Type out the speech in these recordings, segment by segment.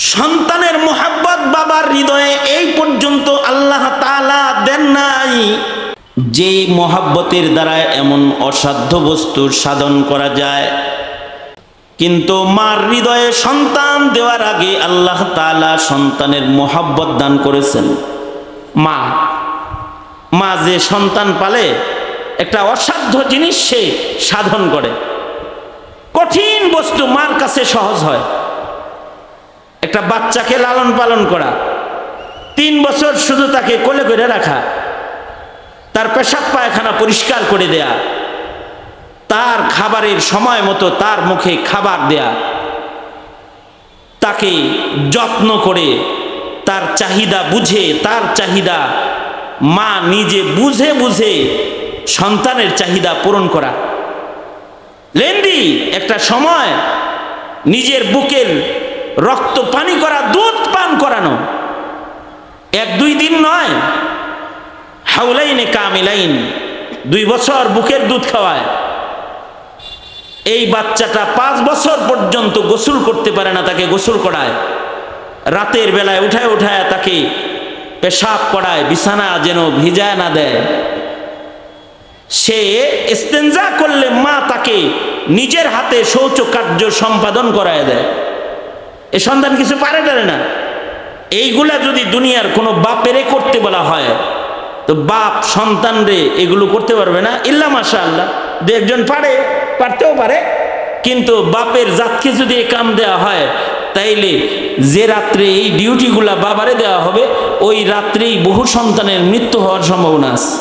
সন্তানের মোহাব্বত বাবার হৃদয়ে এই পর্যন্ত আল্লাহ তাআলা দেন নাই। যেই মোহাব্বতের দ্বারা এমন অসাধ্য বস্তু সাধন করা যায়। কিন্তু মার হৃদয়ে সন্তান দেওয়ার আগে আল্লাহ তাআলা সন্তানের মোহাব্বত দান করেছেন। মা মা যে সন্তান পালে, একটা অসাধ্য জিনিস সে সাধন করে। কঠিন বস্তু মার কাছে সহজ হয়। একটা বাচ্চাকে লালন পালন করা। তিন বছর শুধু তাকে কোলে করে রাখা, তার পেশাব পায়খানা পরিষ্কার করে দেয়া, তার খাবারের সময় মতো তার মুখে খাবার দেয়া, তাকে যত্ন করে তার চাহিদা বুঝে, তার চাহিদা মা নিজে বুঝে বুঝে সন্তানের চাহিদা পূরণ করা। লেন্ডি, একটা সময় নিজের বুকের রক্ত পানি করা, দুধ পান করানো। এক, দুই দিন নয়। হাউলাইনে কামিলাইন, দুই বছর বুকের দুধ খাওয়ায়। এই বাচ্চাটা পাঁচ বছর পর্যন্ত গোসল করতে পারে না, তাকে গোসল করায়। রাতের বেলায় উঠায় উঠায় তাকে পেশাব করায়, বিছানা যেন ভিজায় না দেয়। সে ইস্তেঞ্জা করলে মা তাকে নিজের হাতে শৌচ কার্য সম্পাদন করায় দেয়। এ সন্তান কিছু পারে টারে না। এইগুলা যদি দুনিয়ার কোনো বাপেরে করতে বলা হয়, তো বাপ, সন্তান রে এগুলো করতে পারবে না। ইল্লা মাসা আল্লাহ দু একজন পারে, পারতেও পারে। কিন্তু বাপের জাতকে যদি কাম দেওয়া হয়, তাইলে যে রাত্রে এই ডিউটিগুলা বাবারে দেওয়া হবে, ওই রাত্রেই বহু সন্তানের মৃত্যু হওয়ার সম্ভাবনা আছে।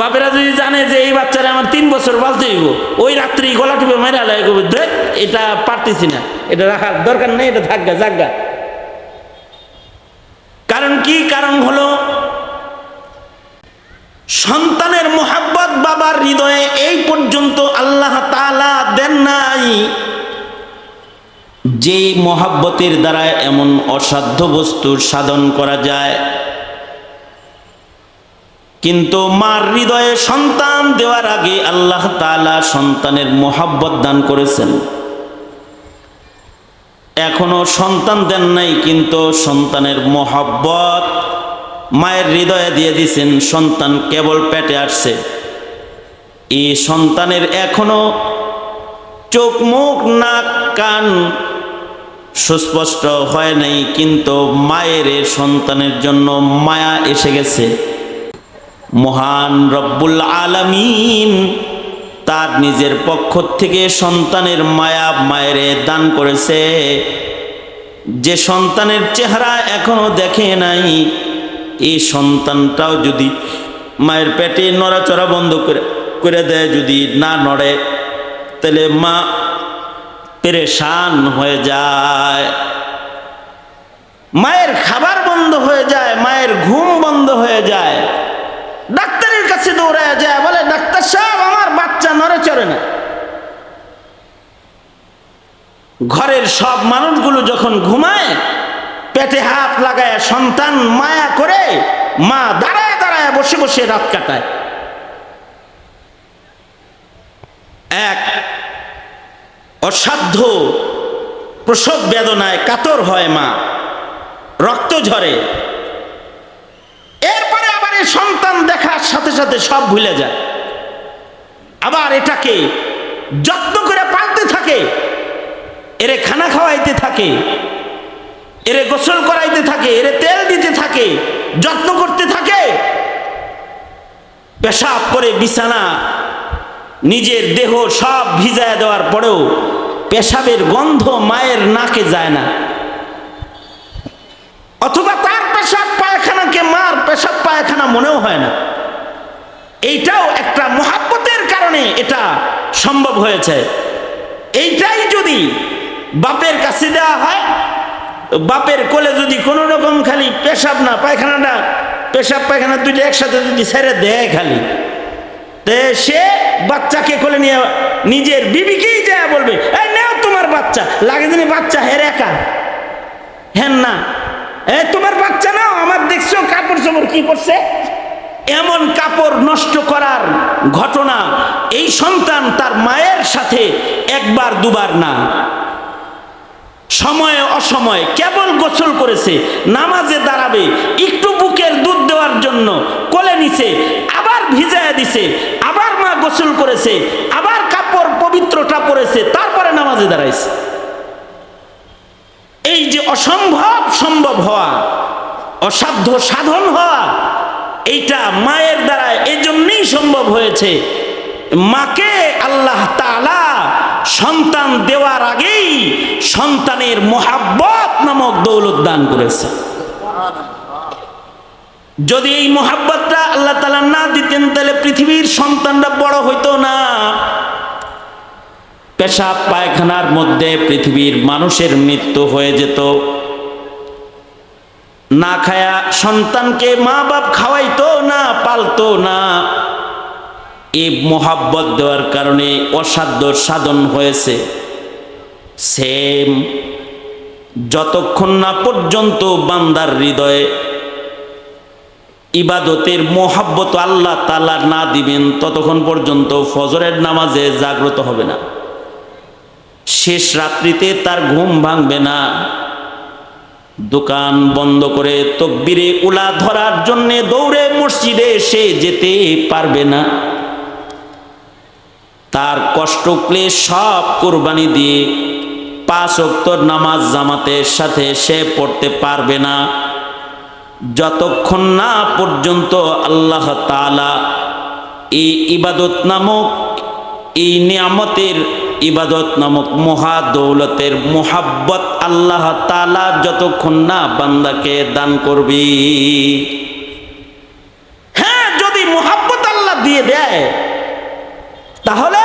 বাপেরা যদি জানে যে এই বাচ্চারা আমার তিন বছর বালতে হইব, ওই রাত্রি গলা টিপে মেরা লাগবে দেখ এটা পারতেছি না, এটা রাখার দরকার নেই, এটা থাকগা জাগা কারণ কি? কারণ হলো সন্তানের মোহাব্বত বাবার হৃদয়ে এই পর্যন্ত আল্লাহ তালা দেন নাই যে মোহাব্বতের দ্বারা এমন অসাধ্য বস্তুর সাধন করা যায়। কিন্তু মার হৃদয়ে সন্তান দেওয়ার আগে আল্লাহ তাআলা সন্তানের মোহাব্বত দান করেছেন। এখনও সন্তান দেন নাই, কিন্তু সন্তানের মোহাব্বত মায়ের হৃদয়ে দিয়ে দিছেন, সন্তান কেবল পেটে আসছে। এই সন্তানের এখনও চোখ, মুখ, নাক, কান সুস্পষ্ট হয় নাই, কিন্তু মায়ের সন্তানের জন্য মায়া এসে গেছে। মহান রব্বুল আলামিন তার নিজের পক্ষ থেকে সন্তানের মায়া মায়ের দান করেছে। যে সন্তানের চেহারা এখনও দেখে নাই এই সন্তানটাও যদি মায়ের পেটে নড়াচড়া বন্ধ করে করে দেয়, যদি না নড়ে, তাহলে মা পেরেশান হয়ে যায় মায়ের খাবার বন্ধ হয়ে যায় মায়ের ঘুম বন্ধ হয়ে যায় ডাক্তারের কাছে দৌড়ায় যায়, বলে, ডাক্তার সাহেব, আমার বাচ্চা নড়ে চড়ে না। ঘরের সব মানুষগুলো যখন ঘুমায়, পেটে হাত লাগায়, সন্তান মায়া করে, মা দাঁড়ায় দাঁড়ায় বসে বসে রাত কাটায়। এক অসাধ্য প্রসব বেদনায় কাতর হয় মা, রক্ত ঝরে এরপরে আবার এই সন্তান দেখার সাথে সাথে সব ভুলে যায়। আবার এটাকে যত্ন করে পালতে থাকে। এরে খানা খাওয়াইতে থাকে। এরে গোসল করাইতে থাকে। এরে তেল দিতে থাকে। যত্ন করতে থাকে। পেশাব করে বিছানা নিজের দেহ সব ভিজায় দেওয়ার পরেও পেশাবের গন্ধ মায়ের নাকে যায় না। অথবা তার পেশাব পায়খানাকে মার পেশাব পায়খানা মনেও হয় না। এইটাও একটা মহাব্বতের কারণে এটা সম্ভব হয়েছে। এইটাই যদি বাপের কাছে দেওয়া হয়, বাপের কোলে যদি কোনো রকম খালি পেশাব না, পায়খানাটা, পেশাব, পায়খানা দুইটা একসাথে যদি ছেড়ে দেয় খালি, তে সে বাচ্চাকে কোলে নিয়ে নিজের বিবিকেই যায় বলবে এই নেও তোমার বাচ্চা। লাগে দিনে বাচ্চা হের একা। হ্যাঁ না। এ, তোমার বাচ্চা নাও, আমার দেখছ কাপড় চোপড় কি করছে এমন কাপড় নষ্ট করার ঘটনা এই সন্তান তার মায়ের সাথে একবার দুবার না। সময়ে অসময়ে কেবল গোসল করেছে, নামাজে দাঁড়াবে, একটু বুকের দুধ দেওয়ার জন্য কোলে নিছে, আবার ভিজায় দিছে, আবার মা গোসল করেছে, আবার কাপড় পবিত্রটা পরেছে, তারপরে নামাজে দাঁড়াইছে। এই যে অসম্ভব সম্ভব হওয়া, অসাধ্য সাধন হওয়া এইটা মায়ের দ্বারা এজন্যই সম্ভব হয়েছে। মাকে আল্লাহ তাআলা সন্তান দেওয়ার আগেই সন্তানের মোহাব্বত নামক দৌলত দান করেছে। যদি এই মোহাব্বতটা আল্লাহ তালা না দিতেন, তাহলে পৃথিবীর সন্তানটা বড় হইতো না। পেশাব পায়খানার মধ্যে পৃথিবীর মানুষের মৃত্যু হয়ে যেত। না খায়া সন্তানকে মা বাপ খাওয়াইতো না, পালতো না। এই মোহাব্বত দেওয়ার কারণে অসাধ্য সাধন হয়েছে। সেম যতক্ষণ না পর্যন্ত বান্দার হৃদয়ে ইবাদতের মোহাব্বত আল্লাহ তালা না দিবেন, ততক্ষণ পর্যন্ত ফজরের নামাজে জাগ্রত হবে না। শেষ রাত্রিতে তার ঘুম ভাঙবে না। দোকান বন্ধ করে তকবিরে উলা ধরার জন্য দৌড়ে মসজিদে সে যেতে পারবে না। তার কষ্ট ক্লেশ সব কোরবানি দিয়ে পাঁচ অক্তর নামাজ জামাতের সাথে সে পড়তে পারবে না। যতক্ষণ না পর্যন্ত আল্লাহ তালা এই ইবাদত নামক এই নিয়ামতের ইবাদত নামক মহা দৌলতের মোহাব্বত আল্লাহ তালা যতক্ষণ না বান্দাকে দান করবি। হ্যাঁ যদি মোহাব্বত আল্লাহ দিয়ে দেয়, তাহলে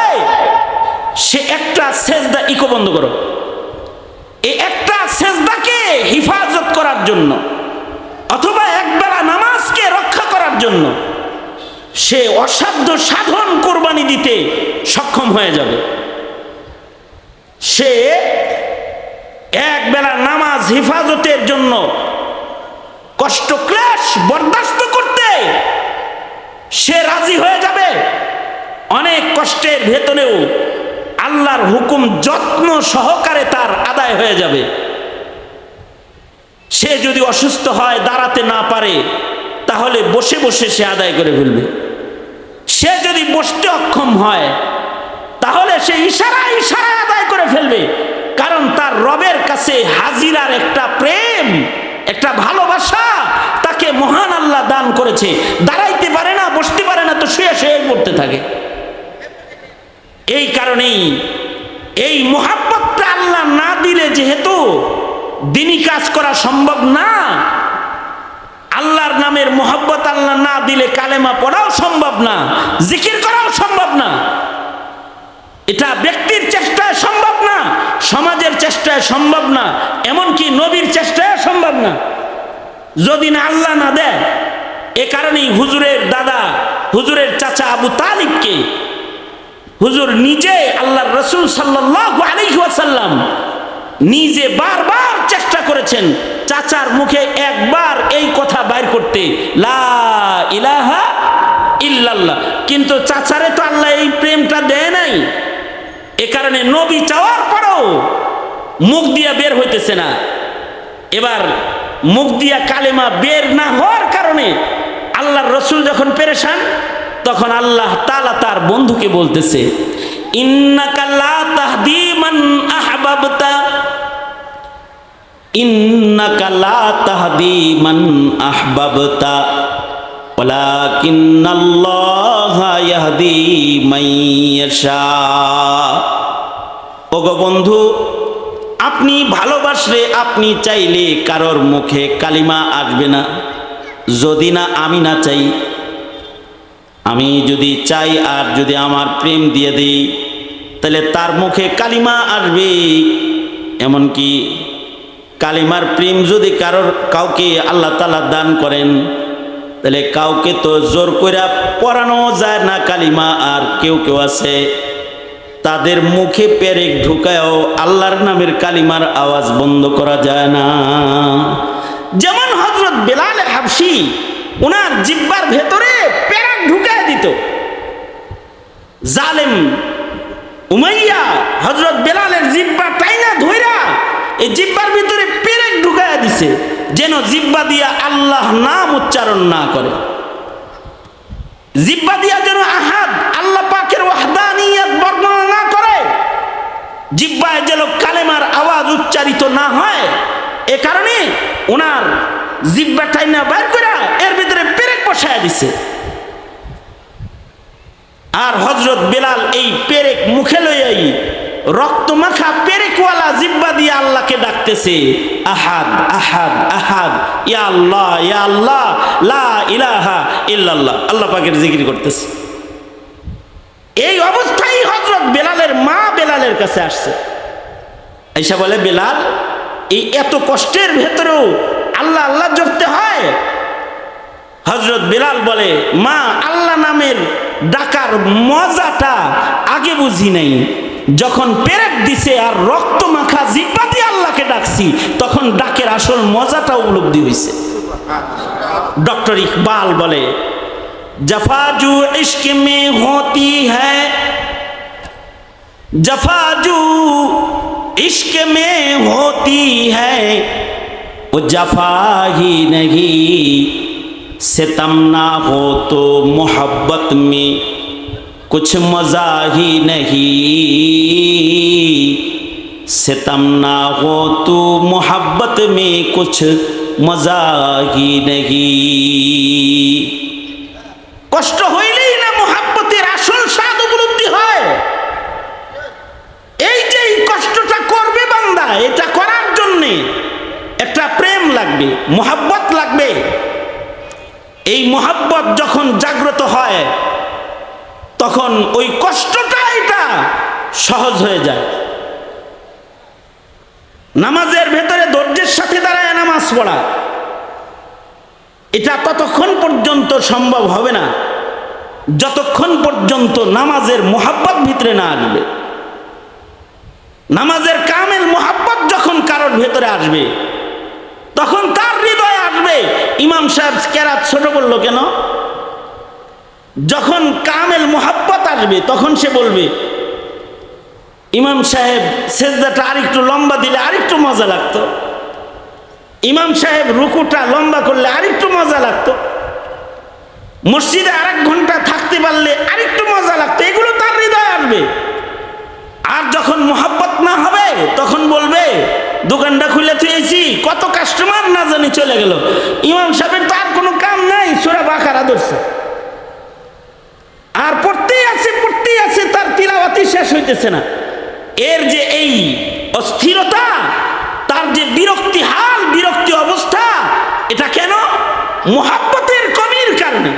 সে একটা সেজদা ইকো বন্ধ করো। এই একটা সেজদাকে হিফাজত করার জন্য অথবা একবেলা নামাজকে রক্ষা করার জন্য সে অসাধ্য সাধন কোরবানি দিতে সক্ষম হয়ে যাবে। সে এক বেলা নামাজ হেফাজতের জন্য কষ্ট ক্লেশ বরদাস্ত করতে সে রাজি হয়ে যাবে। অনেক কষ্টের ভেতরেও আল্লাহর হুকুম যত্ন সহকারে তার আদায় হয়ে যাবে। সে যদি অসুস্থ হয়, দাঁড়াতে না পারে, তাহলে বসে বসে সে আদায় করে ফেলবে। সে যদি বসতে অক্ষম হয় সে ইশারা ইশারা আদায় করে ফেলবে। কারণ তার রবের কাছে হাজিরার একটা প্রেম, একটা ভালোবাসা তাকে মহান আল্লাহ দান করেছে। দাঁড়াইতে পারে না, বসতে পারে না, তো শুয়ে শুয়ে পড়তে থাকে। এই কারণেই এই মোহাব্বতটা আল্লাহ না দিলে যেহেতু দিনই কাজ করা সম্ভব না, আল্লাহর নামের মোহাব্বত আল্লাহ না দিলে কালেমা পড়াও সম্ভব না, জিকির করাও সম্ভব না। এটা ব্যক্তির চেষ্টায় সম্ভব না, সমাজের চেষ্টায় সম্ভব না, এমনকি নবীর চেষ্টায় সম্ভব না। যদি না আল্লাহ না দেয়, এ কারণেই হুজুরের দাদা, হুজুরের চাচা আবু তালিবকে হুজুর নিজে আল্লাহ রসুল সাল্লাহ আলহিহাসাল্লাম নিজে বারবার চেষ্টা করেছেন চাচার মুখে একবার এই কথা বাইর করতে, লা ইলাহা ইল্লাল্লাহ। কিন্তু চাচারে তো আল্লাহ এই প্রেমটা দেয় নাই। এ কারণে নবী চাওয়ার পরেও মুখ দিয়া বের হইতেছে না। এবার মুখ দিয়া কালেমা বের না হওয়ার কারণে আল্লাহর রসুল যখন পেরেশান, তখন আল্লাহ তালা তার বন্ধুকে বলতেছে, ইন্নাকা লা তাহদি মান আহবাবতা। বন্ধু, আপনি ভালোবাসলে আপনি চাইলে কারোর মুখে কালিমা আসবে না। যদি না আমি না চাই, আমি যদি চাই আর যদি আমার প্রেম দিয়ে দিই, তাহলে তার মুখে কালিমা আসবে। এমনকি কালিমার প্রেম যদি কারোর, কাউকে আল্লাহ তালা দান করেন তাহলে কাউকে তো জোর করে পড়ানো যায় না কালিমা, আর কেউ কেউ আছে। তাদের মুখে পেরেক ঢুকায়ও আল্লাহর নামের কালিমার আওয়াজ বন্ধ করা যায় না। যেমন হজরত বেলাল হাবসি ওনার জিব্বার ভেতরে পেরেক ঢুকায় দিত। জালেম উমাইয়া হজরত বেলালের জিব্বা টাইনা ধইরা এই জিব্বার ভিতরে পেরেক দিছে, যেন জিব্বা দিয়া আল্লাহ নাম উচ্চারণ না করে। জিব্বা দিয়া যেন আহাদ আল্লাহ পাকের ওয়াহদানিয়াত বর্ণনা না করে, জিব্বায় যেন কালেমার আওয়াজ উচ্চারিত না হয়, এ কারণে ওনার জিব্বা টাইনা বাইর করে এর ভিতরে পেরেক বসায় দিছে। আর হজরত বেলাল এই পেরেক মুখে লইয়াই রক্ত মাখা পেরেকওয়ালা জিব্বা দিয়ে আল্লাহকে ডাকতেছে, আহাদ আহাদ আহাদ, ইয়া আল্লাহ ইয়া আল্লাহ, লা ইলাহা ইল্লাল্লাহ। আল্লাহ পাকের জিকির করতেছে। এই অবস্থায় হজরত বেলালের মা বেলালের কাছে আসছে। এসে বলে, বেলাল, এই এত কষ্টের ভেতরেও আল্লাহ আল্লাহ জপতে হয়? হজরত বিলাল বলে, মা, আল্লাহ নামের ডাকার মজাটা আগে বুঝি নাই। যখন পেরেক দিছে আর রক্ত মাখা জিব্বা দিয়ে আল্লাহকে ডাকছি, তখন ডাকের আসল মজাটা উপলব্ধি হয়েছে ডক্টর ইকবাল বলে, জাফাজু ইস্ক মে হতি হ্যাঁ। জাফাজু মে হতি হ্যাঁ। ও জফা হি নহী না হো তো মোহব্বত মে। कुछ मज़ा ही नहीं सितम ना हो तो मोहब्बत में कुछ मज़ा ही नहीं কষ্ট হইলেই না মোহাব্বতের আসল স্বাদ উপলব্ধি হয় এই যে এই কষ্টটা করবে বান্দা এটা করার জন্যে একটা প্রেম লাগবে মোহাব্বত লাগবে এই মোহাব্বত যখন জাগ্রত হয় তখন ওই কষ্টটা এটা সহজ হয়ে যায়। নামাজের ভেতরে ধৈর্যের সাথে দাঁড়ায় নামাজ পড়া। এটা ততক্ষণ পর্যন্ত সম্ভব হবে না। যতক্ষণ পর্যন্ত নামাজের মোহাব্বত ভিতরে না আসবে। নামাজের কামের মোহাব্বত যখন কারোর ভেতরে আসবে, তখন তার হৃদয়ে আসবে। ইমাম সাহেব কেরাত ছোট বলল কেন? যখন কামেল মোহাব্বত আসবে, তখন সে বলবে, ইমাম সাহেব সেজদাটা আরেকটু লম্বা দিলে আরেকটু মজা লাগতো। ইমাম সাহেব রুকুটা লম্বা করলে আরেকটু মজা লাগতো। মসজিদে আরেক ঘণ্টা থাকতে পারলে আরেকটু মজা লাগতো, এগুলো তার হৃদয় আসবে। আর যখন মোহাব্বত না হবে, তখন বলবে, দোকানটা খুলে থুয়েছি, কত কাস্টমার না জানি চলে গেল। ইমাম সাহেবের তো আর কোনো কাম নাই, সোরা বাকারা ধরছে আর পড়তেই আছে পড়তেই আছে তার তিলাওয়াতি শেষ হইতেছে না। এর যে এই অস্থিরতা, তার যে বিরক্তি হাল, বিরক্তি অবস্থা, এটা কেন? মোহাব্বতের কমির কারণে।